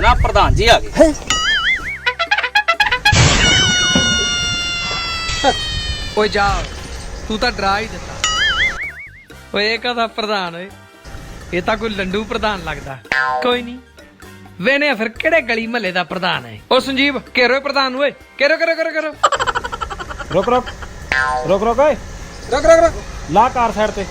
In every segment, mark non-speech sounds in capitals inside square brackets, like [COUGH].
ਜਨਾਬ ਪ੍ਰਧਾਨ ਜੀ ਆ ਗਏ। ਓਏ ਜਾ ਤੂੰ ਤਾਂ ਡਰਾ ਹੀ ਦਿੱਤਾ। ਓਏ ਇਹ ਕਦਾ ਪ੍ਰਧਾਨ ਓਏ? ਇਹ ਤਾਂ ਕੋਈ ਲੰਡੂ ਪ੍ਰਧਾਨ ਲੱਗਦਾ। ਕੋਈ ਨਹੀਂ। ਵੇਨੇ ਫਿਰ ਕਿਹੜੇ ਗਲੀ ਮਹੱਲੇ ਦਾ ਪ੍ਰਧਾਨ ਹੈ? ਓ ਸੰਜੀਵ ਇਹ ਪ੍ਰਧਾਨ ਨੂੰ ਓਏ। ਘੇਰੋ ਘੇਰੋ ਘੇਰੋ ਘੇਰੋ। ਰੁਕ ਰੁਕ। ਰੁਕ ਰੁਕ ਓਏ। ਰੁਕ ਰੁਕ ਰੁਕ। ਲਾ ਕਾਰ ਸਾਈਡ ਤੇ।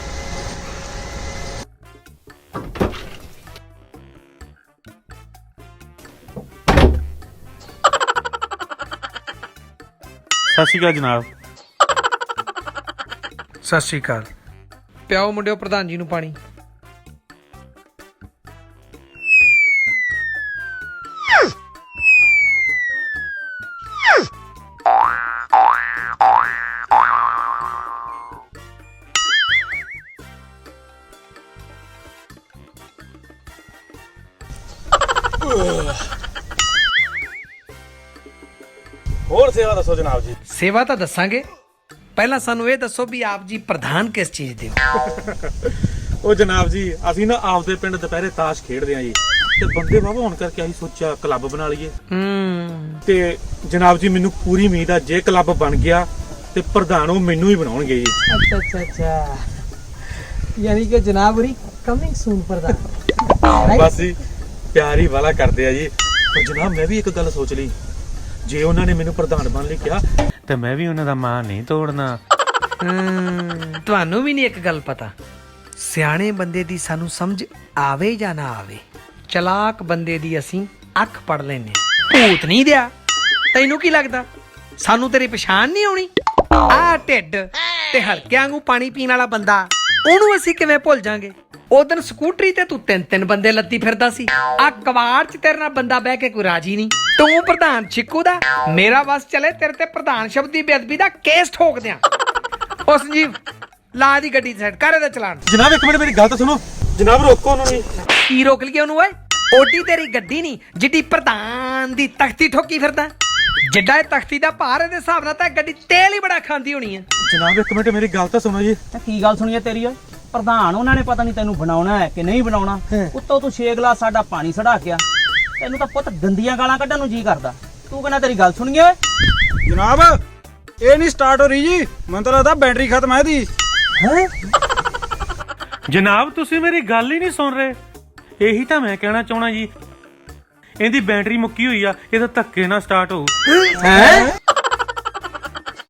ਸਤਿ ਸ਼੍ਰੀ ਅਕਾਲ ਜਨਾਬ। ਸਤਿ ਸ਼੍ਰੀ ਅਕਾਲ। ਪਿਆਓ ਮੁੰਡਿਓ ਪ੍ਰਧਾਨ ਜੀ ਨੂੰ ਪਾਣੀ। ਹੋਰ ਸੇਵਾ ਦੱਸੋ ਜਨਾਬ ਜੀ। ਸੇਵਾ ਤਾਂ ਦੱਸਾਂਗੇ। ਪਹਿਲਾਂ ਸਾਨੂੰ ਇਹ ਦੱਸੋ ਵੀ ਆਪ ਜੀ ਪ੍ਰਧਾਨ ਕਿਸ ਚੀਜ਼ ਦੇ ਹੋ? [LAUGHS] ਉਹ ਜਨਾਬ ਜੀ ਅਸੀਂ ਨਾ ਆਪਦੇ ਪਿੰਡ ਦੁਪਹਿਰੇ ਤਾਸ਼ ਖੇਡਦੇ ਆਂ ਜੀ। ਤੇ ਬੰਦੇ ਵਾਵਾ ਹੋਣ ਕਰਕੇ ਅਸੀਂ ਸੋਚਿਆ ਕਲੱਬ ਬਣਾ ਲਈਏ। ਹੂੰ। ਤੇ ਜਨਾਬ ਜੀ ਮੈਨੂੰ ਪੂਰੀ ਉਮੀਦ ਆ ਜੇ ਕਲੱਬ ਬਣ ਗਿਆ ਤੇ ਪ੍ਰਧਾਨ ਉਹ ਮੈਨੂੰ ਹੀ ਬਣਾਉਣਗੇ ਜੀ। ਅੱਛਾ ਅੱਛਾ ਅੱਛਾ। ਯਾਨੀ ਕਿ ਜਨਾਬ ਉਰੀ ਕਮਿੰਗ ਸੂਨ ਪ੍ਰਧਾਨ। ਬਸ ਜੀ ਪਿਆਰ ਵਾਲਾ ਕਰਦੇ ਆ ਜੀ। ਪਰ ਜਨਾਬ ਮੈਂ ਵੀ ਇੱਕ ਗੱਲ ਸੋਚ ਲਈ। ਜੇ ਉਹਨਾਂ ਨੇ ਮੈਨੂੰ ਪ੍ਰਧਾਨ ਬਣ ਲਈ ਕਿਹਾ ਤੇ ਮੈਂ ਵੀ ਉਹਨਾਂ ਦਾ ਮਾਂ ਨਹੀਂ ਤੋੜਨਾ। ਹਮ, ਤੁਹਾਨੂੰ ਵੀ ਨਹੀਂ ਇੱਕ ਗੱਲ ਪਤਾ। ਸਿਆਣੇ ਬੰਦੇ ਦੀ ਸਾਨੂੰ ਸਮਝ ਆਵੇ ਜਾਂ ਨਾ ਆਵੇ ਚਲਾਕ ਬੰਦੇ ਦੀ ਅਸੀਂ ਅੱਖ ਪੜ ਲੈਨੇ ਭੂਤ ਨਹੀਂ ਦਿਆ। ਤੈਨੂੰ ਕੀ ਲੱਗਦਾ? ਸਾਨੂੰ ਤੇਰੀ ਪਛਾਣ ਨਹੀਂ ਆਉਣੀ? ਆ ਢਿੱਡ ਤੇ ਹਲਕਿਆਂ ਵਾਂਗੂ ਪਾਣੀ ਪੀਣ ਵਾਲਾ ਬੰਦਾ। ਉਹਨੂੰ ਅਸੀਂ ਕਿਵੇਂ ਭੁੱਲ ਜਾਾਂਗੇ? ਉਦੋਂ ਸਕੂਟਰੀ ਤੇ ਤੂੰ ਤਿੰਨ ਤਿੰਨ ਬੰਦੇ ਲੱਤੀ ਫਿਰਦਾ ਸੀ। ਆ ਕਵਾੜ ਚ ਤੇਰੇ ਨਾਲ ਬੰਦਾ ਬਹਿ ਕੇ ਕੋਈ ਰਾਜੀ ਨਹੀਂ। ਤੂੰ ਪ੍ਰਧਾਨ ਚਿੱਕੂ ਦਾ ਮੇਰਾ ਬਸ ਚਲੇ ਤੇਰੇ ਤੇ ਪ੍ਰਧਾਨ ਸ਼ਬਦ ਦੀ ਬੇਅਦਬੀ ਦਾ ਕੇਸ ਠੋਕ ਦਿਆਂ। ਉਹ ਸੰਜੀਵ ਲਾ ਦੀ ਗੱਡੀ ਸਾਈਡ ਕਰ ਇਹਦਾ ਚਲਾਨ। ਜਨਾਬ ਇੱਕ ਮਿੰਟ ਮੇਰੀ ਗੱਲ ਤਾਂ ਸੁਣੋ। ਜਨਾਬ ਰੋਕੋ ਉਹਨਾਂ ਨੂੰ ਕੀ ਰੋਕ ਲਈਏ ਉਹਨੂੰ ਓਏ? ਓਡੀ ਤੇਰੀ ਗੱਡੀ ਨਹੀਂ ਜਿੱਡੀ ਪ੍ਰਧਾਨ ਦੀ ਤਖਤੀ ਠੋਕੀ ਫਿਰਦਾ। ਜਿੱਡਾ ਇਹ ਤਖਤੀ ਦਾ ਭਾਰ ਇਹਦੇ ਹਿਸਾਬ ਨਾਲ ਤਾਂ ਇਹ ਗੱਡੀ ਤੇਲ ਹੀ ਬੜਾ ਖਾਂਦੀ ਹੋਣੀ ਆ ਜਨਾਬ ਇੱਕ ਮਿੰਟ ਮੇਰੀ ਗੱਲ ਤਾਂ ਸੁਣੋ ਜੀ। ਤਾਂ ਕੀ ਗੱਲ ਸੁਣੀ ਹੈ ਤੇਰੀ ਓਏ? ਪ੍ਰਧਾਨ ਉਹਨਾਂ ਨੇ ਪਤਾ ਨਹੀਂ ਤੈਨੂੰ ਬਣਾਉਣਾ ਹੈ ਕਿ ਨਹੀਂ ਬਣਾਉਣਾ। ਉੱਤੋਂ ਤੂੰ 6 ਗਲਾਸ ਸਾਡਾ ਪਾਣੀ ਸੜਾ ਗਿਆ ਤੈਨੂੰ ਤਾਂ ਪੁੱਤ ਗੰਦੀਆਂ ਗਾਲਾਂ ਕੱਢਣ ਨੂੰ ਜੀ ਕਰਦਾ। ਤੂੰ ਕਹਿੰਦਾ ਤੇਰੀ ਗੱਲ ਸੁਣੀ ਓਏ? ਜਨਾਬ ਇਹ ਨਹੀਂ ਸਟਾਰਟ ਹੋ ਰਹੀ ਜੀ। ਮੈਨੂੰ ਤਾਂ ਲੱਗਦਾ ਬੈਟਰੀ ਖਤਮ ਹੈ ਇਹਦੀ। ਜਨਾਬ ਤੁਸੀਂ ਮੇਰੀ ਗੱਲ ਹੀ ਨਹੀਂ ਸੁਣ ਰਹੇ। ਇਹੀ ਤਾਂ ਮੈਂ ਕਹਿਣਾ ਚਾਹਣਾ ਜੀ। ਇਹਦੀ ਬੈਟਰੀ ਮੁੱਕੀ ਹੋਈ ਆ ਇਹ ਤਾਂ ਧੱਕੇ ਨਾਲ ਸਟਾਰਟ ਹੋਊ। ਹੈ?